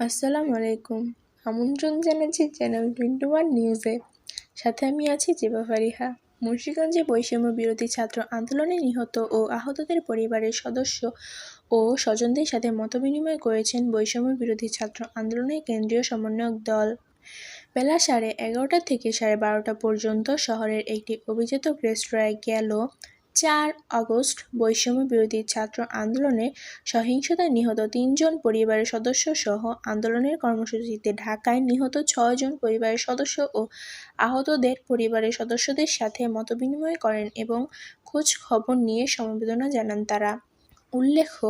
আসসালামু আলাইকুম। আমন্ত্রণ জানাচ্ছি চ্যানেল টোয়েন্টি ওয়ান নিউজে সাথে আমি আছি জেবা ফারিহা। মুন্সীগঞ্জে বৈষম্য বিরোধী ছাত্র আন্দোলনে নিহত ও আহতদের পরিবারের সদস্য ও স্বজনদের সাথে মতবিনিময় করেছেন বৈষম্য বিরোধী ছাত্র আন্দোলনের কেন্দ্রীয় সমন্বয়ক দল। বেলা সাড়ে এগারোটা থেকে সাড়ে বারোটা পর্যন্ত শহরের একটি অভিজাত রেস্তোরাঁয় গেল চার আগস্ট বৈষম্য বিরোধী ছাত্র আন্দোলনে সহিংসতায় নিহত তিনজন পরিবারের সদস্য সহ আন্দোলনের কর্মসূচিতে ঢাকায় নিহত ছয়জন পরিবারের সদস্য ও আহতদের পরিবারের সদস্যদের সাথে মতবিনিময় করেন এবং খোঁজ খবর নিয়ে সমবেদনা জানান তারা। উল্লেখ্য,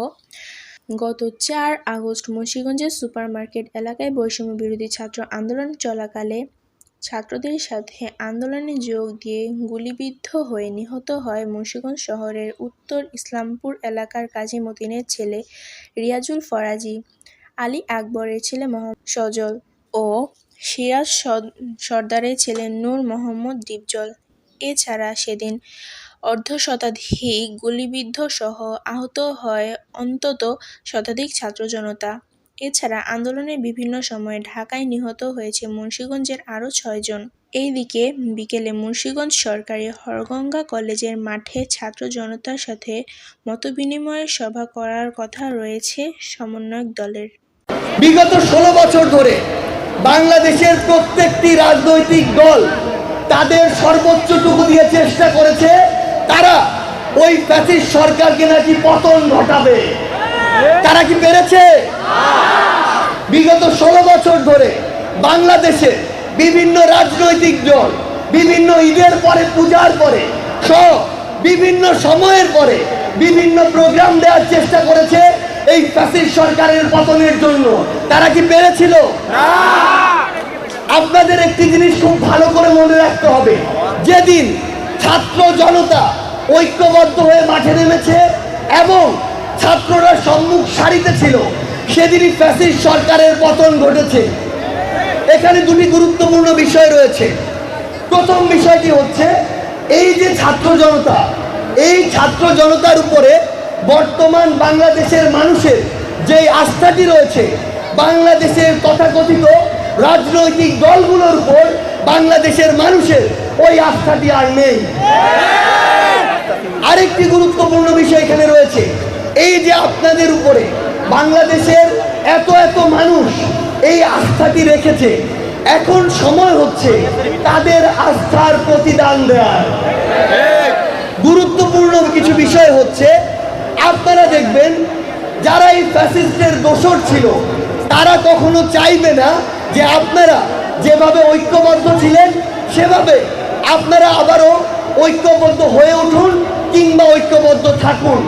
গত চার আগস্ট মুন্সিগঞ্জের সুপারমার্কেট এলাকায় বৈষম্য বিরোধী ছাত্র আন্দোলন চলাকালে ছাত্রদের সাথে আন্দোলনে যোগ দিয়ে গুলিবিদ্ধ হয়ে নিহত হয় মুন্সিগঞ্জ শহরের উত্তর ইসলামপুর এলাকার কাজী মতিনের ছেলে রিয়াজুল ফরাজি, আলী আকবরের ছেলে মোহাম্মদ সজল ও সিরাজ সর্দারের ছেলে নূর মোহাম্মদ ডিপজল। এছাড়া সেদিন অর্ধশতাধিক গুলিবিদ্ধ সহ আহত হয় অন্তত শতাধিক ছাত্র জনতা। এছাড়া আন্দোলনের বিভিন্ন সময়ে ঢাকায় নিহত হয়েছে মুন্সিগঞ্জের আরও ছয়জন। এইদিকে বিকেলে মুন্সিগঞ্জ সরকারি হরগঙ্গা কলেজের মাঠে ছাত্র জনতার সাথে মতবিনিময় সভা করার কথা রয়েছে সমন্বয়ক দলের। বিগত ষোলো বছর ধরে বাংলাদেশের প্রত্যেকটি রাজনৈতিক দল তাদের সর্বোচ্চটুকু দিয়ে চেষ্টা করেছে, তারা ওই প্যাসিস সরকারকে নাকি পতন ঘটাবে। তারা কি পেরেছে? বিগত ষোলো বছর ধরে বাংলাদেশে বিভিন্ন রাজনৈতিক দল বিভিন্ন ঈদের পরে পূজার পরে সহ বিভিন্ন সময়ের পরে বিভিন্ন প্রোগ্রাম দেওয়ার চেষ্টা করেছে এই ফ্যাসিস সরকারের পতনের জন্য। তারা কি পেরেছিল? আপনাদের একটি জিনিস খুব ভালো করে মনে রাখতে হবে। যেদিন ছাত্র জনতা ঐক্যবদ্ধ হয়ে মাঠে নেমেছে এবং ছাত্ররা সম্মুখ সারিতে ছিল। সেদিনই ফ্যাসিস সরকারের পতন ঘটেছে। এখানে দুটি গুরুত্বপূর্ণ বিষয় রয়েছে। প্রথম বিষয়টি হচ্ছে, এই যে ছাত্র জনতা, এই ছাত্র জনতার উপরে বর্তমান বাংলাদেশের মানুষের যে আস্থাটি রয়েছে, বাংলাদেশের তথাকথিত রাজনৈতিক দলগুলোর উপর বাংলাদেশের মানুষের ওই আস্থাটি আর নেই। আরেকটি গুরুত্বপূর্ণ বিষয় এখানে রয়েছে এই যে আপনাদের উপরে বাংলাদেশের এত এত মানুষ এই আস্থাটি রেখেছে, এখন সময় হচ্ছে তাদের আস্থার প্রতিদান দেওয়ার। গুরুত্বপূর্ণ কিছু বিষয় হচ্ছে, আপনারা দেখবেন যারা এই ফ্যাসিস্টের দোষর ছিল, তারা কখনো চাইবে না যে আপনারা যেভাবে ঐক্যবদ্ধ ছিলেন, সেভাবে আপনারা আবারও ঐক্যবদ্ধ হয়ে উঠুন কিংবা ঐক্যবদ্ধ থাকুন।